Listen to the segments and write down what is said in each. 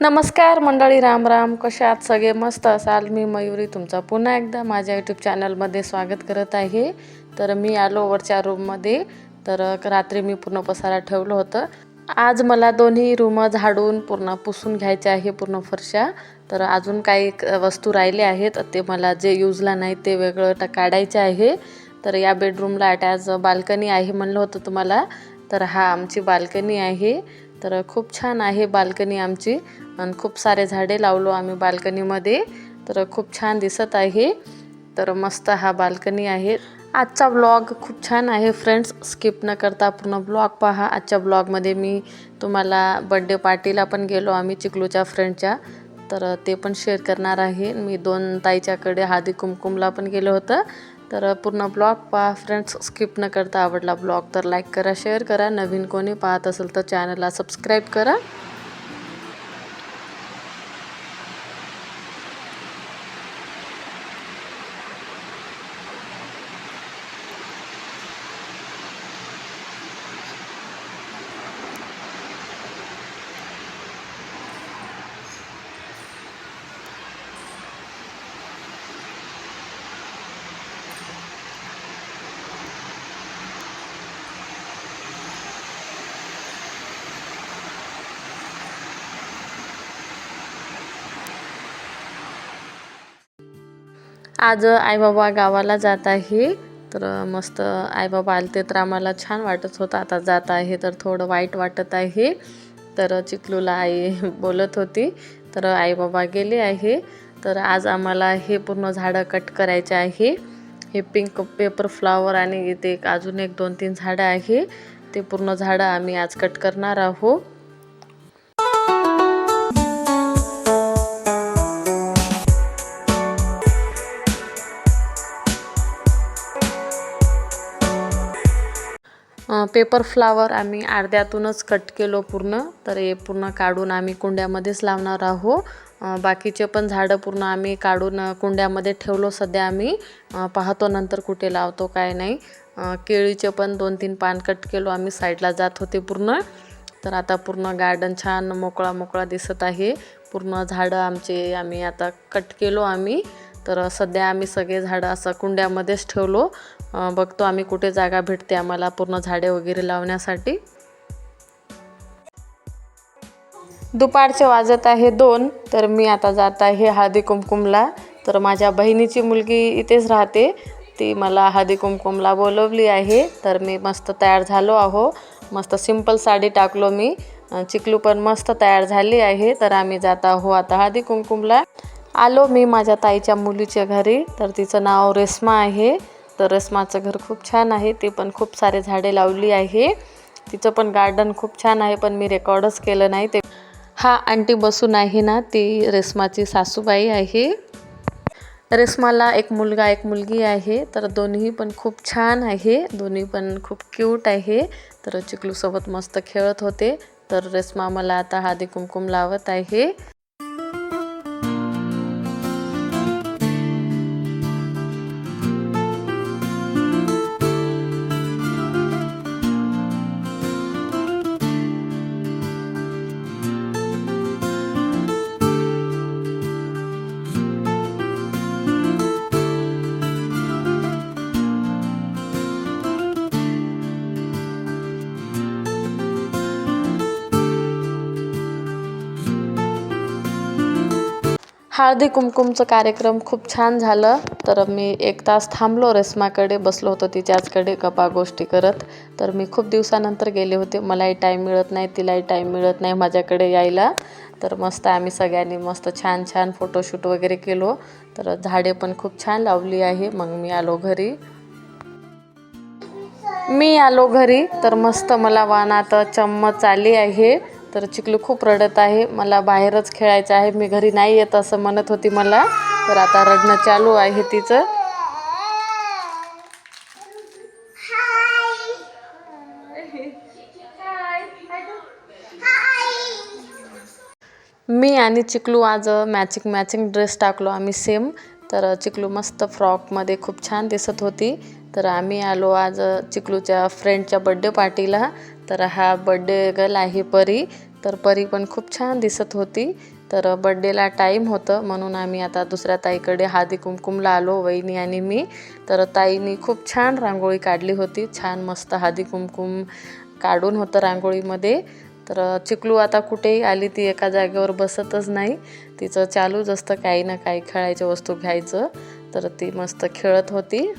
नमस्कार मंडळी राम राम. कशा आहात सगळे? मस्त असाल. मी मयुरी तुमचा पुन्हा एकदा माझ्या यूट्यूब चॅनलमध्ये स्वागत करत आहे. तर मी आलो वरच्या रूममध्ये तर रात्री मी पूर्ण पसारा ठेवलं होतं. आज मला दोन्ही रूम झाडून पूर्ण पुसून घ्यायचे आहे पूर्ण फरशा. तर अजून काही वस्तू राहिले आहेत. ते मला जे यूजला नाही ते वेगळं टा काढायचे आहे. तर या बेडरूमला अटॅच बाल्कनी आहे म्हणलं होतं तुम्हाला. तर हा आमची बाल्कनी आहे. तर खूप छान आहे बाल्कनी आमची. आणि खूप सारे झाडे लावलो आम्ही बाल्कनीमध्ये. तर खूप छान दिसत आहे. तर मस्त हा बाल्कनी आहे. आजचा ब्लॉग खूप छान आहे फ्रेंड्स स्किप न करता पूर्ण ब्लॉग पहा. आजच्या ब्लॉगमध्ये मी तुम्हाला बड्डे पार्टीला पण गेलो आम्ही चिकलूच्या फ्रेंडच्या तर ते पण शेअर करणार आहे. मी दोन ताईच्याकडे हळदी कुमकुमला पण गेलो होतं. तर पूर्ण ब्लॉग पहा फ्रेंड्स स्किप न करता आवडला ब्लॉग तर लाईक करा शेअर करा. नवीन कोणी पाहत असेल तर चॅनलला सबस्क्राईब करा. आज आईबाबा गावाला जात आहे. तर मस्त आईबाबा आलते तर आम्हाला छान वाटत होतं. आता जात आहे तर थोडं वाईट वाटत आहे. तर चिकलूला आई बोलत होती. तर आईबाबा गेले आहे. तर आज आम्हाला हे पूर्ण झाडं कट करायचे आहे. हे पिंक पेपर फ्लावर आणि इथे एक अजून एक दोन तीन झाडं आहे. ते पूर्ण झाडं आम्ही आज कट करणार आहोत. पेपर फ्लावर आम्ही अर्ध्यातूनच कट केलो पूर्ण. तर हे पूर्ण काढून आम्ही कुंड्यामध्येच लावणार आहोत. बाकीचे पण झाडं पूर्ण आम्ही काढून कुंड्यामध्ये ठेवलो. सध्या आम्ही पाहतो नंतर कुठे लावतो काय नाही. केळीचे पण दोन तीन पान कट केलो. आम्ही साईडला जात होते पूर्ण. तर आता पूर्ण गार्डन छान मोकळा मोकळा दिसत आहे. पूर्ण झाडं आमचे आम्ही आता कट केलो आम्ही. तर सध्या आम्ही सगळे झाडं असं कुंड्यामध्येच ठेवलो. बघतो आम्ही कुठे जागा भेटते आम्हाला पूर्ण झाडे वगैरे लावण्यासाठी. दुपारचे वाजत आहे दोन तर मी आता जात आहे हळदी कुमकुमला तर माझ्या बहिणीची मुलगी इथेच राहते. ती मला हळदी कुमकुमला बोलवली आहे. तर मी मस्त तयार झालो आहो. मस्त सिंपल साडी टाकलो मी. चिकलू पण मस्त तयार झाली आहे. तर आम्ही जात आहो आता हळदी कुमकुमला आलो मी माझ्या ताईच्या मुलीच्या घरी. तर तिचं नाव रेस्मा आहे. तर रेस्माचं घर खूप छान आहे. ती पण खूप सारे झाडे लावली आहे. तिचं पण गार्डन खूप छान आहे पण मी रेकॉर्डच केलं नाही. ते हा आंटी बसून आहे ना ती रेस्माची सासूबाई आहे. रेस्माला एक मुलगा एक मुलगी आहे. तर दोन्ही पण खूप छान आहे. दोन्ही पण खूप क्यूट आहे. तर चिकलूसोबत मस्त खेळत होते. तर रेस्मा मला आता हादी कुमकुम लावत आहे. हळदी कुमकुमचं कार्यक्रम खूप छान झालं. तर मी एक तास थांबलो रेस्माकडे बसलो होतो तिच्याचकडे गप्पा गोष्टी करत. तर मी खूप दिवसानंतर गेले होते. मलाही टाईम मिळत नाही तिलाही टाईम मिळत नाही माझ्याकडे यायला. तर मस्त आम्ही सगळ्यांनी मस्त छान छान फोटोशूट वगैरे केलो. तर झाडे पण खूप छान लावली आहे. मग मी आलो घरी. मी आलो घरी. तर मस्त मला वाहनात चम्मच आली आहे. तर चिकलू खूप रडत आहे. मला बाहेरच खेळायचं आहे. मी घरी नाही येत असं म्हणत होती मला. तर आता रडणं चालू आहे तिचं. मी आणि चिकलू आज मॅचिंग मॅचिंग ड्रेस टाकलो आम्ही सेम तर चिकलू मस्त फ्रॉकमध्ये खूप छान दिसत होती. तर आम्ही आलो आज चिकलूच्या फ्रेंडच्या बड्डे पार्टीला तर हा बड्डे गर्ल आहे परी. तर परी पण खूप छान दिसत होती. तर बड्डेला टाईम होतं. म्हणून आम्ही आता दुसऱ्या ताईकडे हादी कुंकुमला आलो वहिनी आणि मी. तर ताईनी खूप छान रांगोळी काढली होती. छान मस्त हादी कुंकुम काढून होतं रांगोळीमध्ये. तर चिकलू आता कुठेही आली ती एका जागेवर बसतच नाही. तिचं चालूच असतं. काही ना काही खेळायच्या वस्तू घ्यायचं. तर ती मस्त खेळत होती.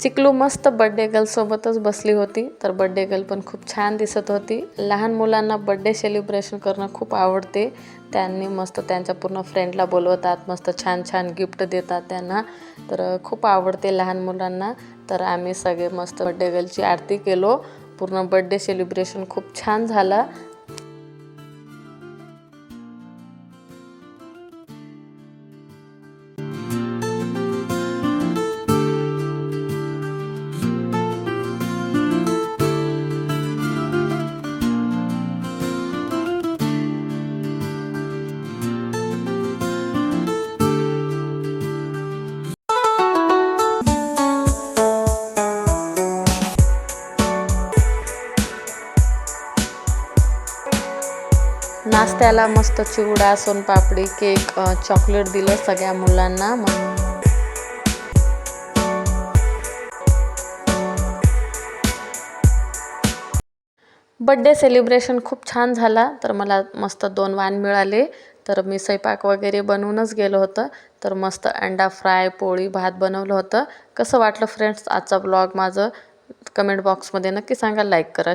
चिकलू मस्त बड्डे गर्लसोबतच बसली होती. तर बड्डे गर्ल पण खूप छान दिसत होती. लहान मुलांना बड्डे सेलिब्रेशन करणं खूप आवडते. त्यांनी मस्त त्यांच्या पूर्ण फ्रेंडला बोलवतात मस्त छान छान गिफ्ट देतात त्यांना. तर खूप आवडते लहान मुलांना. तर आम्ही सगळे मस्त बड्डे गर्लची आरती केलो. पूर्ण बड्डे सेलिब्रेशन खूप छान झाला. त्याला मस्त चिवडा सोनपापडी केक चॉकलेट दिलं सगळ्या मुलांना. मग बड्डे सेलिब्रेशन खूप छान झाला. तर मला मस्त दोन वाण मिळाले. तर मी स्वयंपाक वगैरे बनवूनच गेलो होतं. तर मस्त अंडा फ्राय पोळी भात बनवलं होतं. कसं वाटलं फ्रेंड्स आजचा ब्लॉग माझं? कमेंट बॉक्समध्ये नक्की सांगा. लाईक करा